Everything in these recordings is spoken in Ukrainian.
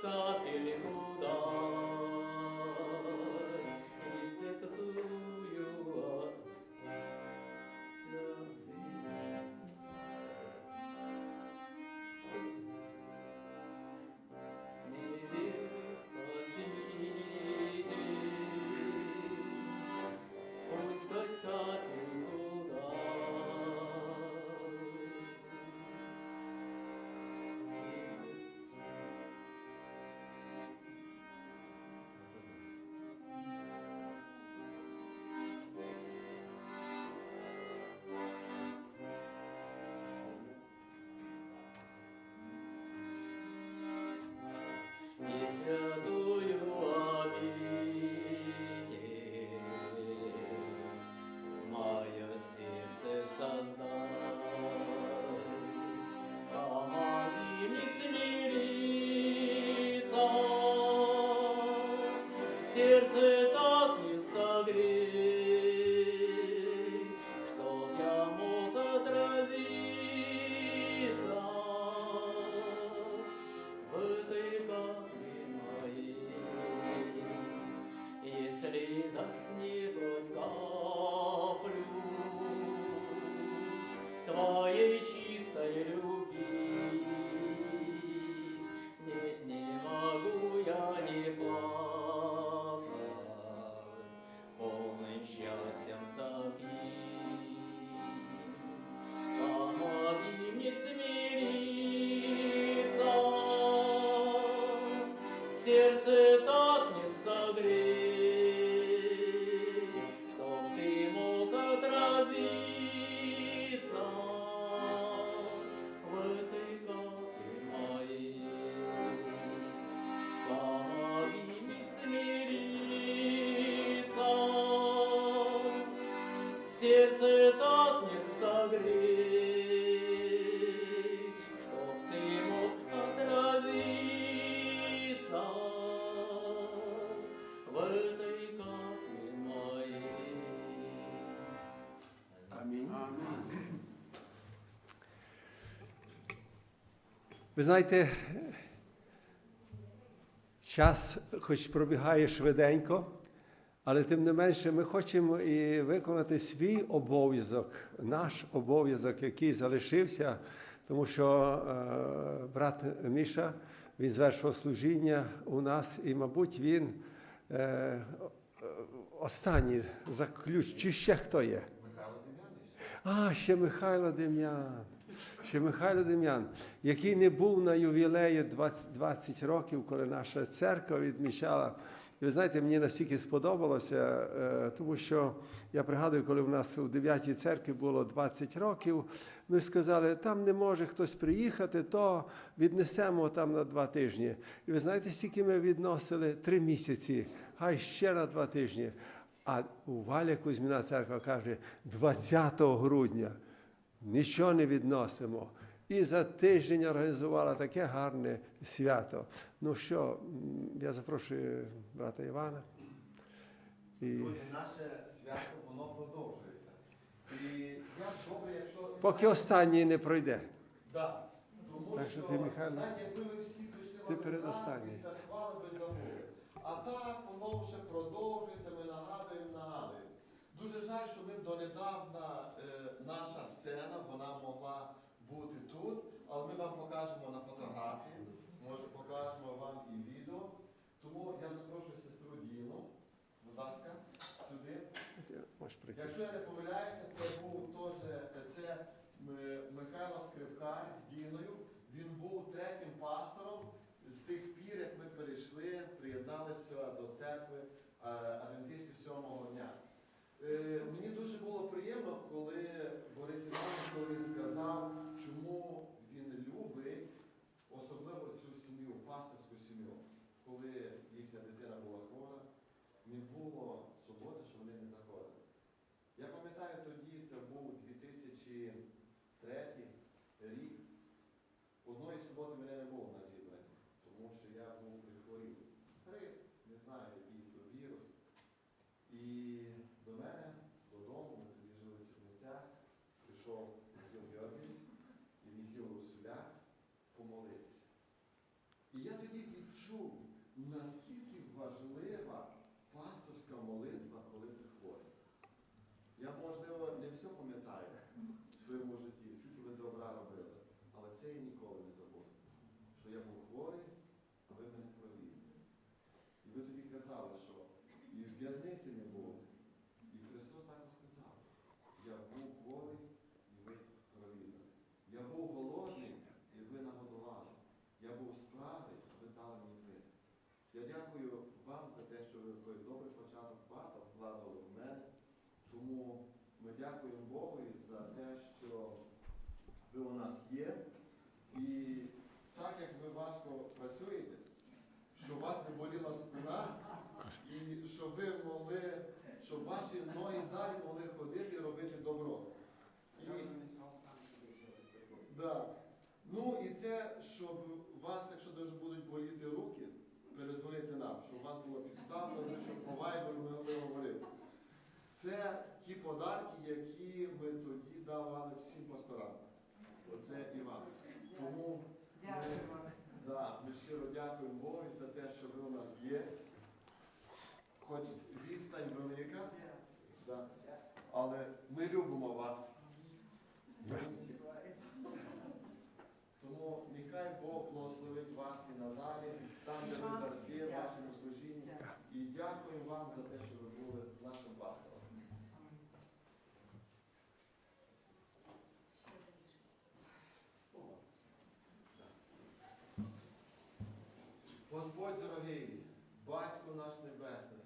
Santa сердце тот не согреть, знаєте, час хоч пробігає швиденько, але тим не менше ми хочемо і виконати свій обов'язок, наш обов'язок, який залишився, тому що е, брат Міша він звершував служіння у нас, і, мабуть, він е, останній заключ, чи ще хто є? А, ще Михайло Дем'ян. Ще Михайло Дем'ян, який не був на ювілеї 20, 20 років, коли наша церква відмічала. І ви знаєте, мені настільки сподобалося, е, тому що я пригадую, коли в нас у 9-й церкві було 20 років, ми сказали, там не може хтось приїхати, то віднесемо там на два тижні. І ви знаєте, скільки ми відносили? Три місяці, хай ще на два тижні. А у Валя Кузьміна церква каже, 20 грудня нічого не відносимо. І за тиждень організувала таке гарне свято. Ну що, я запрошую брата Івана. І Друзі, наше свято воно продовжується. І як добре, якщо поки останній не пройде. Да. Тому Так що що, ти, Михайло, знаєте, якби ви всі прийшли ти би забули. А так воно вже продовжується, ми нагадуємо, нагадуємо. Дуже жаль, що ми донедавна е, наша сцена вона могла бути тут, але ми вам покажемо на фотографії, може покажемо вам і відео. Тому я запрошую сестру Діну, будь ласка, сюди. Якщо я не помиляюся, це був теж це Михайло Скрипкар з Діною. Він був третім пастором з тих пір, як ми перейшли, приєдналися до церкви е, адвентистів сьомого дня. Е, Мені дуже було приємно, коли Борис Іванович колись сказав, чому він любить особливо цю сім'ю, пасторську сім'ю, коли їхня дитина була хвора, не було суботи, що вони не заходили. Я пам'ятаю тоді, це був 2003 рік. Одної суботи мене не було на зібранні, тому що я був прихворів. Грип, не знаю, якийсь то вірус. І до мене додому, ми тоді жили в Чернівцях, прийшов Михайло Георгійович і Михайло Русуляк помолитися. І я тоді відчув, наскільки важлива пасторська молитва, коли ти хворий. Я, можливо, не все пам'ятаю в своєму житті, скільки ви добра робили, але це я ніколи не забуду. Що я був хворий, а ви мене провідали. І ви тоді казали, що і в в'язниці не було. І Христос так і сказав. Я був хворий, і ви провідали. Я був голодний, і ви нагодували. Я був справий, а ви дали мені пити. Я дякую вам за те, що ви той добрий початок багато вкладали в мене. Тому ми дякуємо Богу за те, що ви у нас є. І як ви важко працюєте, що у вас не боліла спина, і щоб ви могли, щоб ваші ноги далі могли ходити і робити добро. І, да. Ну і це, щоб вас, якщо дуже будуть боліти руки, перезвонити нам, щоб у вас було підставно, ми що по вайберу ми могли говорити. Це ті подарки, які ми тоді давали всім пасторам. Оце Іван. Тому ми, да, ми щиро дякуємо Богу за те, що ви у нас є. Хоч відстань велика, да, але ми любимо вас. Тому нехай Бог благословить вас і надалі, там, де ви зараз є, в вашому служінні. І дякую вам за те, що ви були нашим пастором. Господь дорогий, Батько наш Небесний,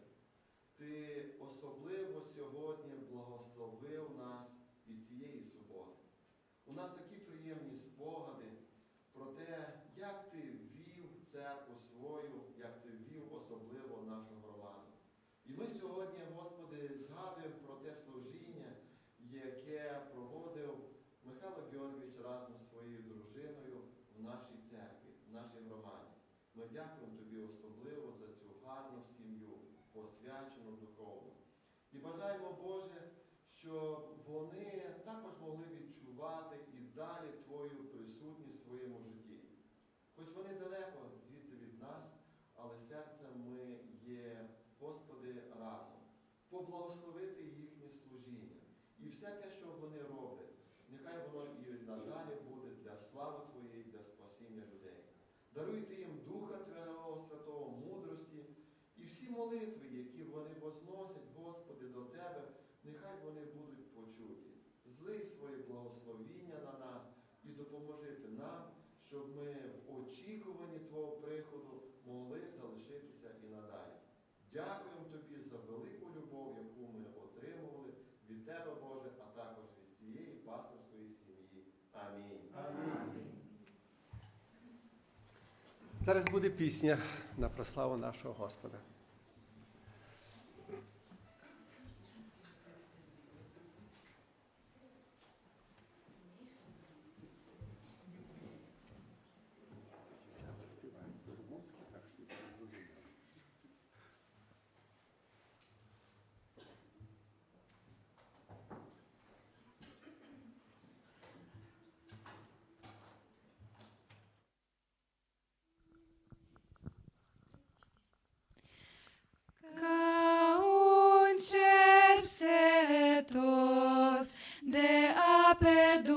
Ти особливо сьогодні благословив нас від цієї суботи. У нас такі приємні спогади про те, як ти ввів церкву свою, як ти ввів особливо нашу громаду. І ми сьогодні, Господи, згадуємо про те служіння, яке проводив Михайло Георгійович разом з своєю дружиною в нашій церкві, в нашій громаді. Ми дякуємо тобі особливо за цю гарну сім'ю, посвячену духовно. І бажаємо, Боже, щоб вони також могли відчувати і далі Твою присутність в своєму житті. Хоч вони далеко звідси від нас, але серцем ми є, Господи, разом. Поблагословити їхнє служіння. І все те, що вони роблять, нехай воно і надалі буде для слави Твоєї, для спасіння людей. Даруйте їм Духа Твого Святого, мудрості і всі молитви, які вони возносять, Господи, до Тебе, нехай вони будуть почуті. Злий своє благословіння на нас і допоможити нам, щоб ми в очікуванні Твого приходу могли залишитися і надалі. Дякуємо Тобі за велику любов, яку ми отримували від Тебе, Боже, а також від цієї пасторської сім'ї. Амінь. Зараз буде пісня на прославу нашого Господа. Pedro.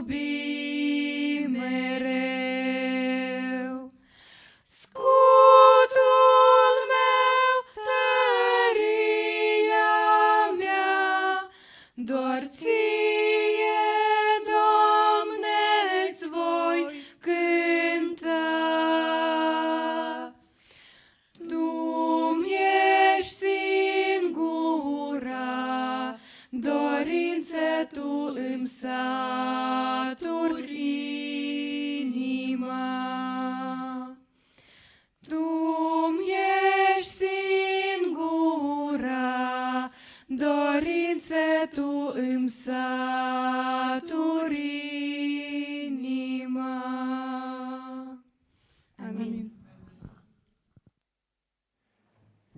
be.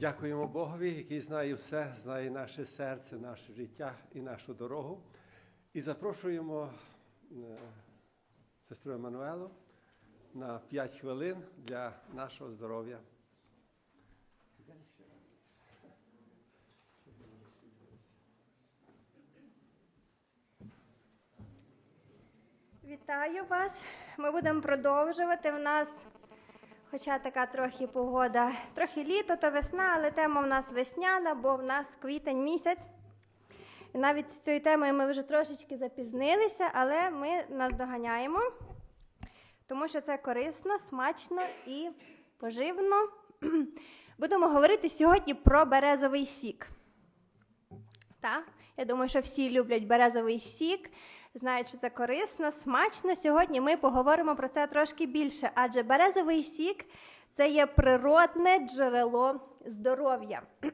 Дякуємо Богові, який знає все, знає наше серце, наше життя і нашу дорогу. І запрошуємо е, сестру Еммануелу на 5 хвилин для нашого здоров'я. Вітаю вас. Ми будемо продовжувати. В нас, хоча така трохи погода, трохи літо, то весна, але тема в нас весняна, бо в нас квітень місяць. І навіть з цією темою ми вже трошечки запізнилися, але ми наздоганяємо, тому що це корисно, смачно і поживно. Будемо говорити сьогодні про березовий сік. Так? Я думаю, що всі люблять березовий сік, знають, що це корисно, смачно. Сьогодні ми поговоримо про це трошки більше, адже березовий сік це є природне джерело здоров'я.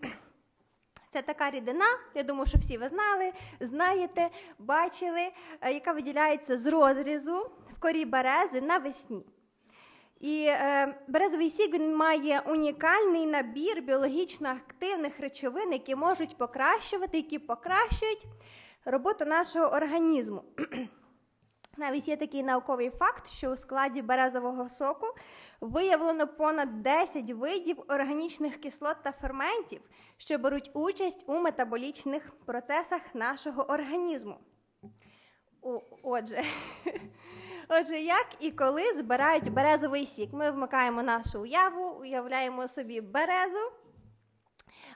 Це така рідина, я думаю, що всі ви знали, знаєте, бачили, е, яка виділяється з розрізу в корі берези навесні. І е, березовий сік він має унікальний набір біологічно активних речовин, які можуть покращувати, які покращують роботу нашого організму. Навіть є такий науковий факт, що у складі березового соку виявлено понад 10 видів органічних кислот та ферментів, що беруть участь у метаболічних процесах нашого організму. О- Отже, Отже, як і коли збирають березовий сік? Ми вмикаємо нашу уяву, уявляємо собі березу.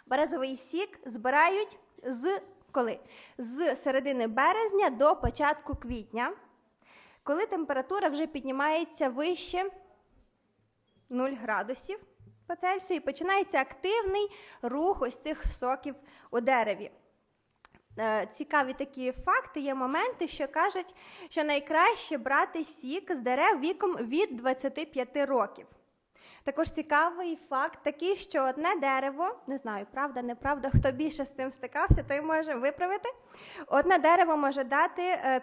Березовий сік збирають з коли? З середини березня до початку квітня, коли температура вже піднімається вище 0 градусів по Цельсію, і починається активний рух ось цих соків у дереві. Е, Цікаві такі факти, є моменти, що кажуть, що найкраще брати сік з дерев віком від 25 років. Також цікавий факт такий, що одне дерево, не знаю, правда, неправда, хто більше з цим стикався, той може виправити. Одне дерево може дати е,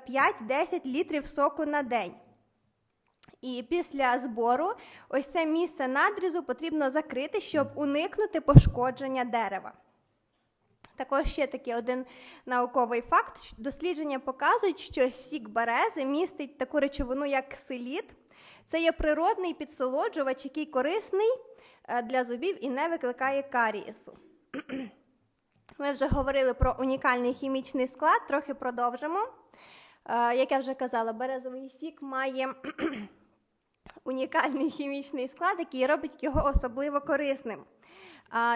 5-10 літрів соку на день. І після збору ось це місце надрізу потрібно закрити, щоб уникнути пошкодження дерева. Також ще такий один науковий факт. Дослідження показують, що сік берези містить таку речовину, як ксиліт. Це є природний підсолоджувач, який корисний е, для зубів і не викликає карієсу. Ми вже говорили про унікальний хімічний склад, трохи продовжимо. Е, Як я вже казала, березовий сік має унікальний хімічний склад, який робить його особливо корисним.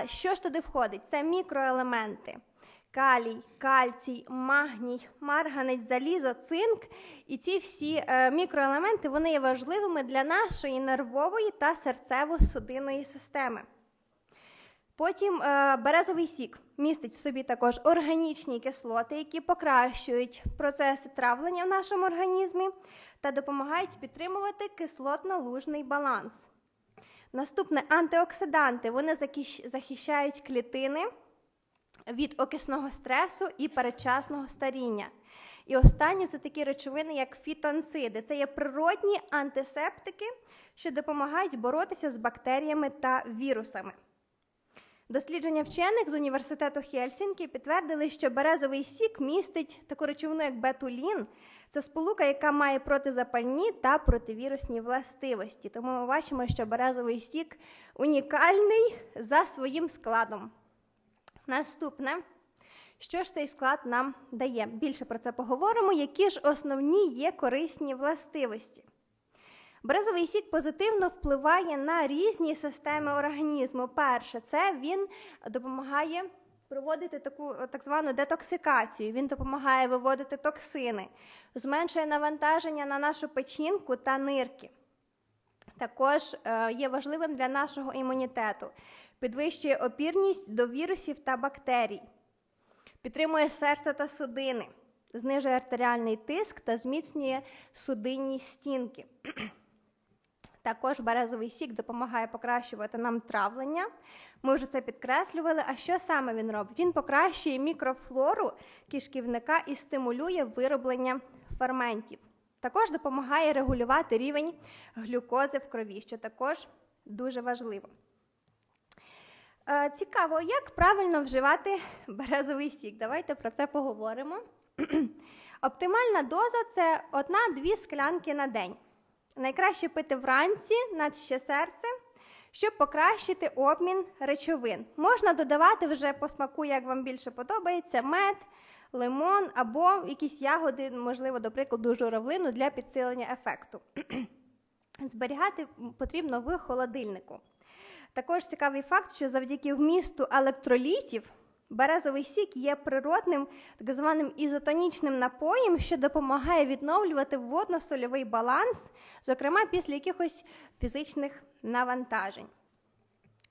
Що ж туди входить? Це мікроелементи: калій, кальцій, магній, марганець, залізо, цинк. І ці всі е, мікроелементи вони є важливими для нашої нервової та серцево-судинної системи. Потім е, березовий сік містить в собі також органічні кислоти, які покращують процеси травлення в нашому організмі та допомагають підтримувати кислотно-лужний баланс. Наступне антиоксиданти. Вони захищають клітини від окисного стресу і передчасного старіння. І останнє це такі речовини, як фітонциди. Це є природні антисептики, що допомагають боротися з бактеріями та вірусами. Дослідження вчених з університету Хельсінкі підтвердили, що березовий сік містить таку речовину, як бетулін. Це сполука, яка має протизапальні та противірусні властивості. Тому ми бачимо, що березовий сік унікальний за своїм складом. Наступне, Що ж цей склад нам дає? Більше про це поговоримо. Які ж основні є корисні властивості? Березовий сік позитивно впливає на різні системи організму. Перше, це він допомагає проводити таку так звану детоксикацію. Він допомагає виводити токсини, зменшує навантаження на нашу печінку та нирки. Також е, є важливим для нашого імунітету, підвищує опірність до вірусів та бактерій, підтримує серце та судини, знижує артеріальний тиск та зміцнює судинні стінки. Також березовий сік допомагає покращувати нам травлення. Ми вже це підкреслювали. А що саме він робить? Він покращує мікрофлору кишківника і стимулює вироблення ферментів. Також допомагає регулювати рівень глюкози в крові, що також дуже важливо. Е, Цікаво, як правильно вживати березовий сік. Давайте про це поговоримо. Оптимальна доза це 1-2 склянки на день. Найкраще пити вранці над ще серце, щоб покращити обмін речовин. Можна додавати вже по смаку, як вам більше подобається, мед, лимон або якісь ягоди, можливо, до прикладу, журавлину для підсилення ефекту. Зберігати потрібно в холодильнику. Також цікавий факт, що завдяки вмісту електролітів березовий сік є природним так званим ізотонічним напоєм, що допомагає відновлювати водно-сольовий баланс, зокрема після якихось фізичних навантажень.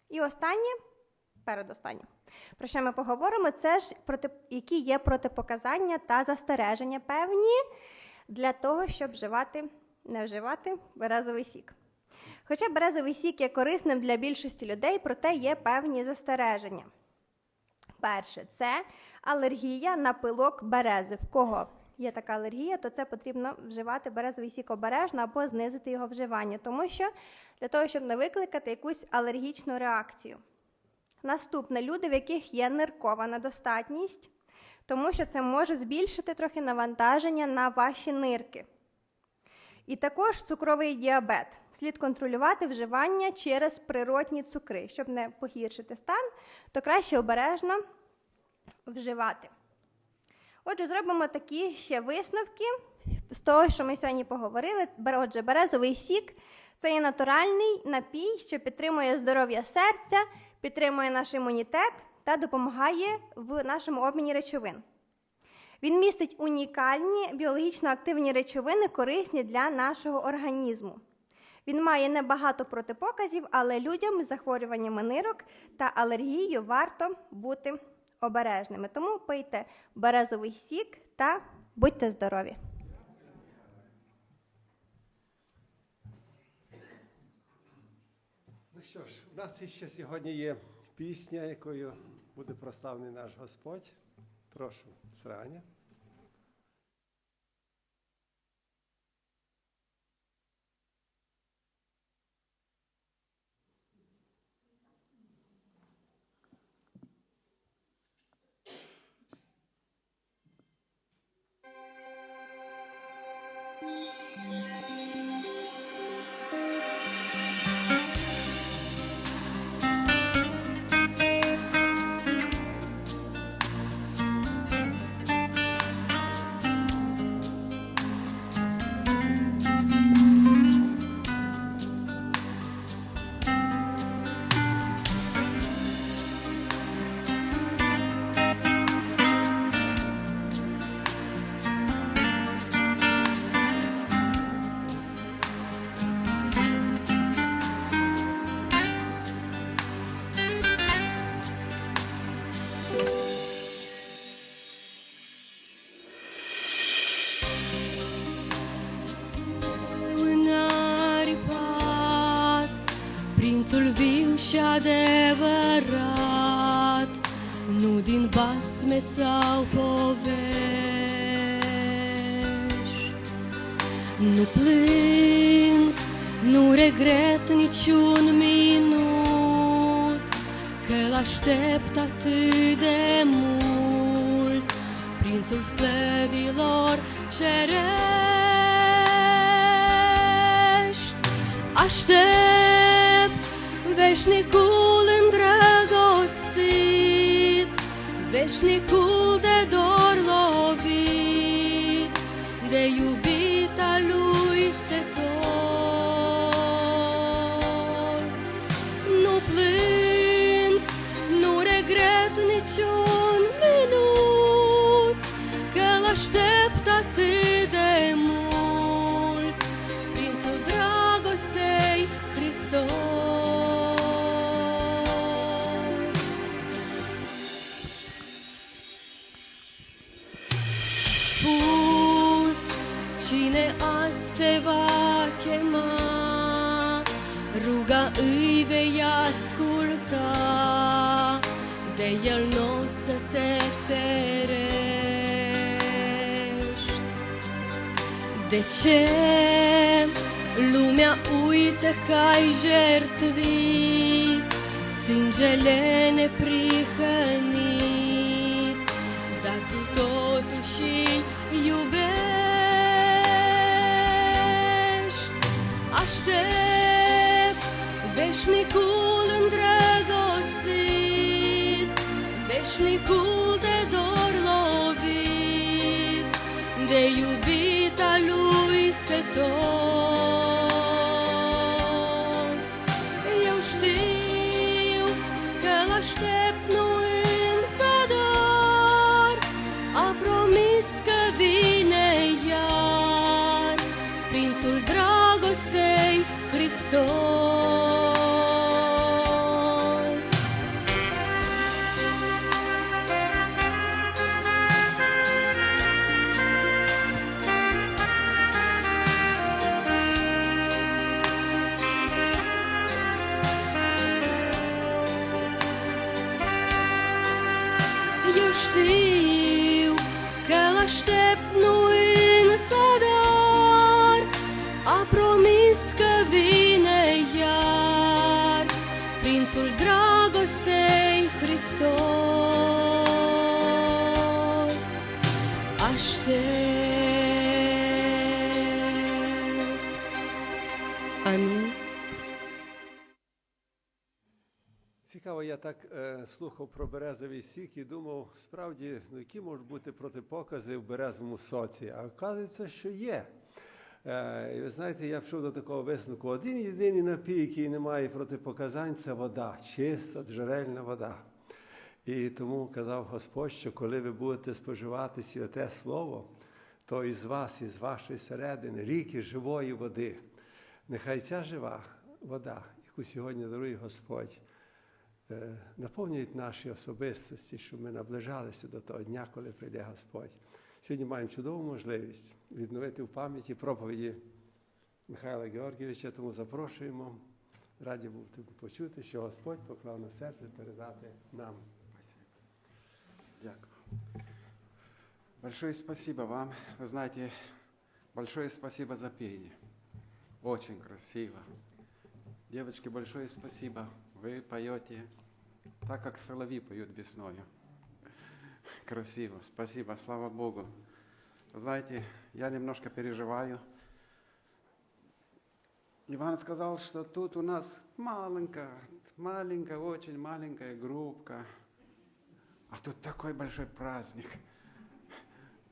І останнє, передостаннє, про що ми поговоримо, це ж проти, які є протипоказання та застереження певні для того, щоб вживати, не вживати березовий сік. Хоча березовий сік є корисним для більшості людей, проте є певні застереження. Перше, це алергія на пилок берези. В кого є така алергія, то це потрібно вживати березовий сік обережно або знизити його вживання, тому що для того, щоб не викликати якусь алергічну реакцію. Наступне люди, в яких є ниркова недостатність, тому що це може збільшити трохи навантаження на ваші нирки. І також цукровий діабет. Слід контролювати вживання через природні цукри. Щоб не погіршити стан, то краще обережно вживати. Отже, зробимо такі ще висновки з того, що ми сьогодні поговорили. Отже, березовий сік це є натуральний напій, що підтримує здоров'я серця, підтримує наш імунітет та допомагає в нашому обміні речовин. Він містить унікальні біологічно активні речовини, корисні для нашого організму. Він має небагато протипоказів, але людям з захворюваннями нирок та алергією варто бути обережними. Тому пийте березовий сік та будьте здорові! Ну що ж, у нас ще сьогодні є пісня, якою буде прославлений наш Господь. Прошу, Сраня. Nu plâng, nu regret niciun minut, că l-aștept atât de mult, prințul slăvilor cerești. Aștept veșnicul îndrăgostit, veșnicul De ce lumea uită că ai jertvit Sângele neprihănit Dar tu totuși îi iubești. Aștept veșnicul îndrăgostit Veșnicul de dor lovit De iubita Степну і не садар, а проміска. Prințul dragostei Hristos Aștept Amin Цікаво, я так е, слухав про березовий сік і думав, справді, ну які можуть бути протипокази в березовому соці. А оказується, що є. Е, і ви знаєте, я пішов до такого висновку. Один єдиний напій, який не має протипоказань, це вода, чиста, джерельна вода. І тому казав Господь, що коли ви будете споживати святе Слово, то із вас, із вашої середини, ріки живої води. Нехай ця жива вода, яку сьогодні дарує Господь, е, наповнюють наші особистості, щоб ми наближалися до того дня, коли прийде Господь. Сьогодні маємо чудову можливість відновити в пам'яті проповіді Михайла Георгійовича, тому запрошуємо. Раді бути почути, що Господь поклав на серце передати нам. Дякую. Большое спасибо вам. Вы знаете, большое спасибо за пение. Очень красиво. Девочки, большое спасибо. Вы поете так, как соловьи поют весною. Красиво. Спасибо. Слава Богу. Знаете, я немножко переживаю. Иван сказал, что тут у нас маленькая, маленькая, очень маленькая группка. А тут такой большой праздник.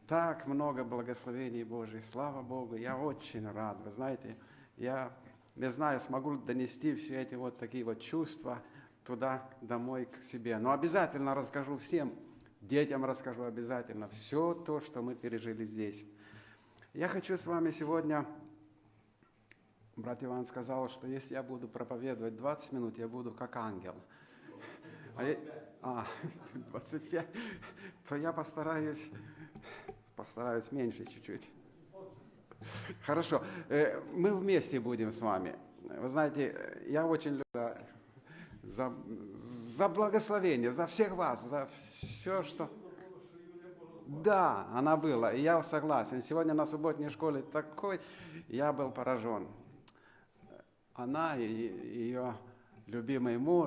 Так много благословений Божьих. Слава Богу. Я очень рад. Вы знаете, я не знаю, смогу донести все эти вот такие вот чувства туда, домой, к себе. Но обязательно расскажу всем, детям расскажу обязательно все то, что мы пережили здесь. Я хочу с вами сегодня, брат Иван сказал, что если я буду проповедовать 20 минут, я буду как ангел. А, я- а, 25, то я постараюсь, постараюсь меньше чуть-чуть. Хорошо, Э, мы вместе будем с вами. Вы знаете, я очень люблю за, за благословение, за всех вас, за все, что... Да, она была, и я согласен. Сегодня на субботней школе такой, я был поражен. Она и ее любимый муж,